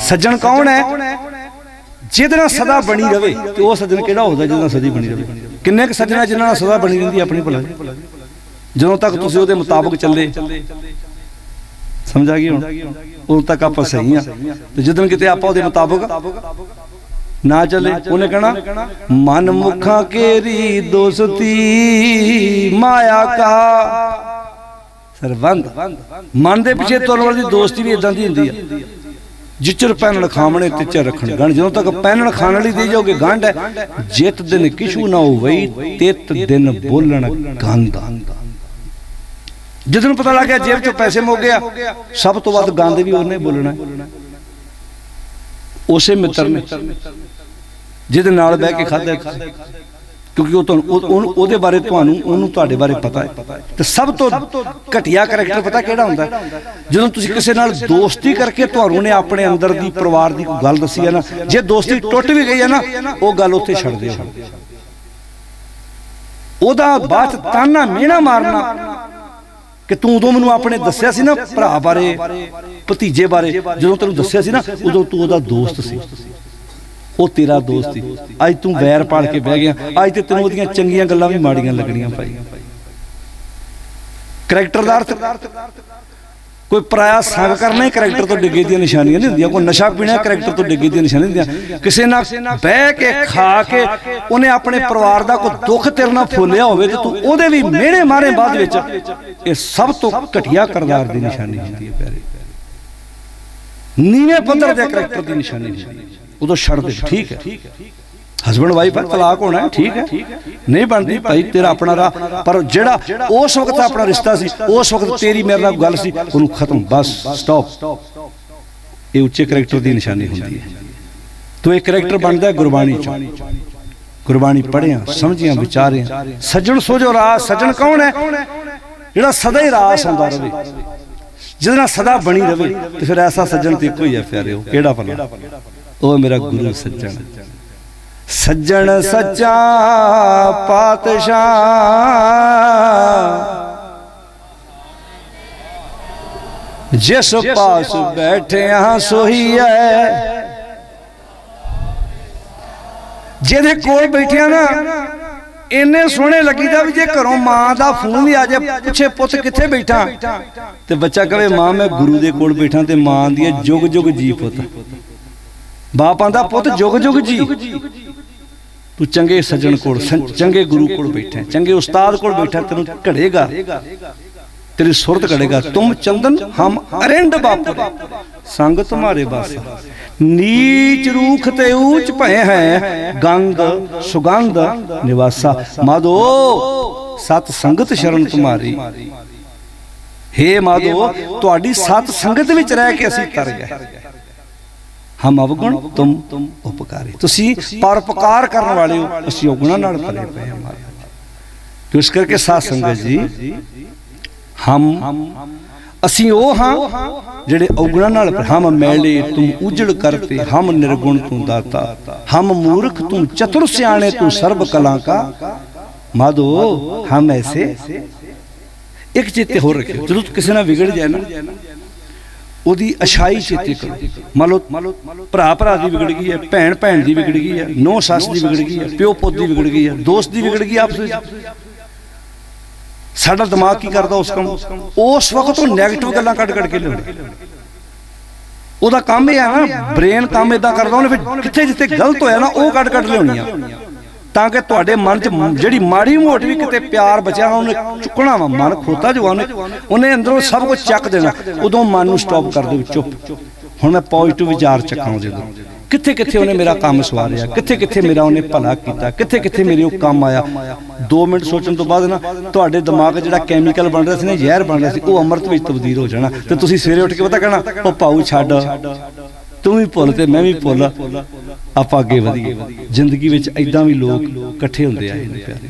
ਸੱਜਣ ਕੌਣ ਹੈ? ਜਿਹਦੇ ਨਾਲ ਸਦਾ ਬਣੀ ਰਵੇ, ਤੇ ਉਹ ਸੱਜਣ ਕਿਹੜਾ ਹੁੰਦਾ ਜਿਹਦੇ ਨਾਲ ਸਦੀ ਬਣੀ ਰਵੇ? ਕਿੰਨੇ ਕੁ ਸੱਜਣਾ ਜਿਨ੍ਹਾਂ ਨਾਲ ਸਦਾ ਬਣੀ ਰਹਿੰਦੀ ਆਪਣੀ ਭਲਾ? ਜਦੋਂ ਤੱਕ ਤੁਸੀਂ ਉਹਦੇ ਮੁਤਾਬਕ ਚੱਲੇ, ਸਮਝ ਆ ਗਈ ਹੁਣ ਉਦੋਂ ਤੱਕ ਆਪਾਂ ਸਹੀ ਆ। ਤੇ ਜਦੋਂ ਕਿਤੇ ਆਪਾਂ ਉਹਦੇ ਮੁਤਾਬਕ ਨਾ ਚੱਲੇ, ਉਹਨੇ ਕਹਣਾ, ਮਨ ਮੁਖਾਂ ਕੇਰੀ ਦੋਸਤੀ, ਮਾਇਆ ਕਾ ਸਰਬੰਧ। ਮਨ ਦੇ ਪਿੱਛੇ ਤੁਰਨ ਵਾਲੀ ਦੋਸਤੀ ਵੀ ਇਦਾਂ ਦੀ ਹੁੰਦੀ ਆ। ਜਿਚਰ ਪੈਨਣ ਖਾਵਣੇ ਤੇ ਚਰ ਗਣ ਜਦੋਂ ਤੱਕ ਪੈਨਣ ਖਾਣ ਵਾਲੀ ਦੇ ਜਾਓਗੇ ਗੰਢ ਹੈ, ਜਿਤ ਦਿਨ ਕਿਛੂ ਨਾ ਹੋਵਈ, ਤਿਤ ਦਿਨ ਬੋਲਣ ਗੰਧ। ਜਦੋਂ ਪਤਾ ਲੱਗ ਗਿਆ ਜੇਬ ਚੋਂ ਪੈਸੇ ਮੁੱਕ ਗਿਆ, ਸਭ ਤੋਂ ਵੱਧ ਗੰਦ ਵੀ ਉਹਨੇ ਬੋਲਣਾ ਉਸੇ ਮਿੱਤਰ ਨੇ, ਜਿਹਦੇ ਨਾਲ ਬਹਿ ਕੇ ਖਾਧਾ ਕਿਉਂਕਿ ਉਹ ਤੁਹਾਨੂੰ ਉਹਦੇ ਬਾਰੇ ਤੁਹਾਨੂੰ ਉਹਨੂੰ ਤੁਹਾਡੇ ਬਾਰੇ ਪਤਾ ਹੈ। ਤੇ ਸਭ ਤੋਂ ਘਟੀਆ ਕਰੈਕਟਰ ਪਤਾ ਕਿਹੜਾ ਹੁੰਦਾ ਜਦੋਂ ਤੁਸੀਂ ਕਿਸੇ ਨਾਲ ਦੋਸਤੀ ਕਰਕੇ ਤੁਹਾਨੂੰ ਨੇ ਆਪਣੇ ਅੰਦਰ ਦੀ ਪਰਿਵਾਰ ਦੀ ਗੱਲ ਦੱਸੀ ਹੈ ਨਾ, ਜੇ ਦੋਸਤੀ ਟੁੱਟ ਵੀ ਗਈ ਹੈ ਨਾ, ਉਹ ਗੱਲ ਉੱਥੇ ਛੱਡ ਦਿਓ। ਉਹਦਾ ਬਾਅਦ ਤਾਨਾ ਮਿਹਣਾ ਮਾਰਨਾ ਕਿ ਤੂੰ ਉਦੋਂ ਮੈਨੂੰ ਆਪਣੇ ਦੱਸਿਆ ਸੀ ਨਾ ਭਰਾ ਬਾਰੇ, ਭਤੀਜੇ ਬਾਰੇ, ਜਦੋਂ ਤੈਨੂੰ ਦੱਸਿਆ ਸੀ ਨਾ, ਉਦੋਂ ਤੂੰ ਉਹਦਾ ਦੋਸਤ ਸੀ। ਉਹ ਤੇਰਾ ਦੋਸਤ ਸੀ ਅੱਜ ਤੂੰ ਵੈਰ ਪਾਲ ਕੇ ਬਹਿ ਗਿਆ। ਅੱਜ ਤੇ ਤੈਨੂੰ ਉਹਦੀਆਂ ਚੰਗੀਆਂ ਗੱਲਾਂ ਵੀ ਮਾੜੀਆਂ ਲੱਗਣੀਆਂ ਭਾਈ। ਕਰੈਕਟਰ ਦਾ ਅਰਥ ਕੋਈ ਪਰਾਇਆ ਸੰਗ ਕਰਨਾ ਹੀ ਕਰੈਕਟਰ ਤੋਂ ਡਿੱਗੇ ਦੀਆਂ ਨਿਸ਼ਾਨੀਆਂ ਨਹੀਂ ਹੁੰਦੀਆਂ। ਕੋਈ ਨਸ਼ਾ ਪੀਣਾ ਕਰੈਕਟਰ ਤੋਂ ਡਿੱਗੇ ਦੀਆਂ ਨਿਸ਼ਾਨੀਆਂ ਹੁੰਦੀਆਂ। ਕਿਸੇ ਨਾਲ ਬਹਿ ਕੇ, ਖਾ ਕੇ ਉਹਨੇ ਆਪਣੇ ਪਰਿਵਾਰ ਦਾ ਕੋਈ ਦੁੱਖ ਤੇਰੇ ਨਾਲ ਫੋਲਿਆ ਹੋਵੇ ਤੇ ਤੂੰ ਉਹਦੇ ਵੀ ਮਿਹਣੇ ਮਾਰੇ ਬਾਅਦ ਵਿੱਚ ਇਹ ਸਭ ਤੋਂ ਘਟੀਆ ਕਰਦਾਰ ਦੀ ਨਿਸ਼ਾਨੀ ਹੁੰਦੀ ਹੈ ਪਿਆਰੇ। ਨੀਵੇਂ ਪੱਧਰ ਦੇ ਕਰੈਕਟਰ ਦੀ ਨਿਸ਼ਾਨੀ ਹੁੰਦੀ ਹੈ। ਉਦੋਂ ਛੱਡ ਦੇ ਠੀਕ ਹੈ। ਹਸਬੰਡ ਵਾਈਫ ਹੈ। ਤਲਾਕ ਹੋਣਾ ਹੈ ਠੀਕ ਹੈ। ਨਹੀਂ ਬਣਦੀ ਭਾਈ ਤੇਰਾ ਆਪਣਾ ਰਾਹ। ਪਰ ਜਿਹੜਾ ਉਸ ਵਕਤ ਆਪਣਾ ਰਿਸ਼ਤਾ ਸੀ ਉਸ ਵਕਤ ਤੇਰੀ ਮੇਰੇ ਨਾਲ ਗੱਲ ਸੀ ਉਹਨੂੰ ਖਤਮ। ਬਸ ਸਟਾਪ ਇਹ ਉੱਚੇ ਕਰੈਕਟਰ ਦੀ ਨਿਸ਼ਾਨੀ ਹੁੰਦੀ ਹੈ। ਤੋ ਇਹ ਕਰੈਕਟਰ ਬਣਦਾ ਹੈ ਗੁਰਬਾਣੀ ਚੋਂ। ਗੁਰਬਾਣੀ ਪੜ੍ਹਿਆ ਸਮਝਿਆ ਵਿਚਾਰਿਆ ਸੱਜਣ ਸੋਜੋ ਰਾਸ ਸੱਜਣ ਕੌਣ ਹੈ? ਜਿਹੜਾ ਸਦਾ ਹੀ ਰਾਸ ਹੁੰਦਾ ਰਵੇ। ਜਿਹਦੇ ਨਾਲ ਸਦਾ ਬਣੀ ਰਵੇ ਤੇ ਫਿਰ ਐਸਾ ਸੱਜਣ ਤੇ ਇੱਕੋ ਹੀ ਹੈ ਪਿਆਰਿਓ। ਕਿਹੜਾ ਭਲਾ? ਉਹ ਮੇਰਾ ਗੁਰੂ ਸੱਜਣ। ਸੱਜਣ ਸੱਚਾ ਪਾਤਸ਼ਾਹ। ਜਿਸ ਪਾਸ ਬੈਠਿਆ ਸੋਈ ਹੈ ਜਿਹਦੇ ਕੋਲ ਬੈਠਿਆ ਨਾ ਇੰਨੇ ਸੋਹਣੇ ਲੱਗੀਦਾ ਵੀ ਜੇ ਘਰੋਂ ਮਾਂ ਦਾ ਫੋਨ ਵੀ ਆ ਜਾਏ ਪੁੱਛੇ ਪੁੱਤ ਕਿੱਥੇ ਬੈਠਾ? ਤੇ ਬੱਚਾ ਕਹੇ ਮਾਂ ਮੈਂ ਗੁਰੂ ਦੇ ਕੋਲ ਬੈਠਾ ਤੇ ਮਾਂ ਦੀ ਜੁਗ ਜੁਗ ਜੀ ਪੁੱਤ। ਬਾਪ ਆਂਦਾ ਪੁੱਤ ਜੁਗ ਜੁਗ ਜੀ। ਤੂੰ ਚੰਗੇ ਸੱਜਣ ਕੋਲ ਚੰਗੇ ਗੁਰੂ ਕੋਲ ਬੈਠਾ ਚੰਗੇ ਉਸਤਾਦ ਕੋਲ ਬੈਠਾ ਤੈਨੂੰ ਘੜੇਗਾ। ਤੇਰੀ ਸੁਰਤ ਘੜੇਗਾ। ਤੁਮ ਚੰਦਨ ਹਮ ਅਰਿੰਦ ਬਾਪ ਸੰਗ ਤੁਮਾਰੇ ਬਾਸ। ਨੀਚ ਰੂਖ ਤੇ ਊਚ ਭਏ ਹੈ। ਗੰਗ ਸੁਗੰਧ ਨਿਵਾਸਾ। ਮਾਧੋ ਸਤ ਸੰਗਤ ਸ਼ਰਨ ਤੁਮਾਰੀ। ਹੇ ਮਾਧੋ ਤੁਹਾਡੀ ਸਤ ਸੰਗਤ ਵਿੱਚ ਰਹਿ ਕੇ ਅਸੀਂ ਤਰ ਗਏ। ਹਮ ਅਵਗੁਣ ਤੁਮ ਉਪਕਾਰੀ। ਤੁਸੀਂ ਪਰਉਪਕਾਰ ਕਰਨ ਵਾਲੇ ਹੋ, ਅਸੀਂ ਔਗੁਣਾਂ ਨਾਲ ਭਰੇ ਪਏ ਹਾਂ ਮਹਾਰਾਜ ਇਸ ਕਰਕੇ ਸਾਧ ਸੰਗਤ ਜੀ, ਹਮ, ਅਸੀਂ ਉਹ ਹਾਂ ਜਿਹੜੇ ਔਗੁਣਾਂ ਨਾਲ ਹਮ ਮੈਲੇ ਤੁਮ ਉਜੜ ਕਰਤੇ, ਹਮ ਨਿਰਗੁਣ ਤੂੰ ਦਾਤਾ। ਹਮ ਮੂਰਖ ਤੂੰ ਚਤੁਰ ਸਿਆਣੇ ਤੂੰ ਸਰਬ ਕਲਾ ਕਾ। ਮਾਧੋ, ਹਮ ਐਸੇ। ਇੱਕ ਚਿੱਤੇ ਹੋ ਰੱਖੇ ਜਦੋਂ ਕਿਸੇ ਨਾਲ ਵਿਗੜ ਜਾਏ ਨਾ ਉਹਦੀ ਅਛਾਈ ਚੇਤੇ ਕਰੋ। ਮੰਨ ਲਓ ਭਰਾ ਭਰਾ ਦੀ ਵਿਗੜ ਗਈ ਹੈ ਭੈਣ ਭੈਣ ਦੀ ਵਿਗੜ ਗਈ ਹੈ ਨੌ ਸੱਸ ਦੀ ਵਿਗੜ ਗਈ ਹੈ ਪਿਓ ਪੁੱਤ ਦੀ ਵਿਗੜ ਗਈ ਹੈ, ਦੋਸਤ ਦੀ ਵਿਗੜ ਗਈ ਆਪਸ ਵਿੱਚ। ਸਾਡਾ ਦਿਮਾਗ ਕੀ ਕਰਦਾ ਉਸ ਕੰਮ? ਉਸ ਵਕਤ ਉਹ 네ਗੇਟਿਵ ਗੱਲਾਂ ਕੱਢ ਕੱਢ ਕੇ ਲਿਆਉਂਦਾ। ਉਹਦਾ ਕੰਮ ਇਹ ਆ ਨਾ ਬ੍ਰੇਨ ਕੰਮ ਇਦਾਂ ਕਰਦਾ ਉਹਨੇ ਫਿਰ ਕਿੱਥੇ ਜਿੱਥੇ ਗਲਤ ਹੋਇਆ ਨਾ, ਉਹ ਕੱਢ ਕੱਢ ਲਿਆਉਣੀਆਂ। ਤਾਂ ਕਿ ਤੁਹਾਡੇ ਮਨ 'ਚ ਜਿਹੜੀ ਮਾੜੀ ਮੋਟੀ ਵੀ ਕਿਤੇ ਪਿਆਰ ਬਚਿਆ ਉਹਨੇ ਚੁੱਕਣਾ ਵਾ ਮਨ, ਖੋਤਾ ਜੋ ਉਹਨੇ ਉਹਨੇ ਅੰਦਰੋਂ ਸਭ ਕੁਝ ਚੱਕ ਦੇਣਾ, ਉਦੋਂ ਮਨ ਨੂੰ ਸਟਾਪ ਕਰ ਦਿਓ ਚੁੱਪ ਹੁਣ ਮੈਂ ਪੋਜ਼ਿਟਿਵ ਵਿਚਾਰ ਚੱਕਾਂ ਉਹਦੇ ਤੋਂ ਕਿੱਥੇ ਕਿੱਥੇ ਉਹਨੇ ਮੇਰਾ ਕੰਮ ਸਵਾਰਿਆ ਕਿੱਥੇ ਕਿੱਥੇ ਮੇਰਾ ਉਹਨੇ ਭਲਾ ਕੀਤਾ ਕਿੱਥੇ ਕਿੱਥੇ ਮੇਰੇ ਉਹ ਕੰਮ ਆਇਆ। 2 ਮਿੰਟ ਸੋਚਣ ਤੋਂ ਬਾਅਦ ਨਾ, ਤੁਹਾਡੇ ਦਿਮਾਗ ਜਿਹੜਾ ਕੈਮੀਕਲ ਬਣ ਰਿਹਾ ਸੀ ਨਾ, ਜ਼ਹਿਰ ਬਣ ਰਿਹਾ ਸੀ, ਉਹ ਅੰਮ੍ਰਿਤ ਵਿੱਚ ਤਬਦੀਲ ਹੋ ਜਾਣਾ। ਤੇ ਤੁਸੀਂ ਸਵੇਰੇ ਉੱਠ ਕੇ ਪਤਾ ਕਹਿਣਾ ਉਹ ਪਾਉ ਛੱਡ। ਤੂੰ ਵੀ ਭੁੱਲ ਤੇ ਮੈਂ ਵੀ ਭੁੱਲ। ਆਪਾਂ ਅੱਗੇ ਵਧੀਏ। ਜ਼ਿੰਦਗੀ ਵਿੱਚ ਐਦਾਂ ਵੀ ਲੋਕ ਇਕੱਠੇ ਹੁੰਦੇ ਆਏ ਨੇ ਪਿਆਰੇ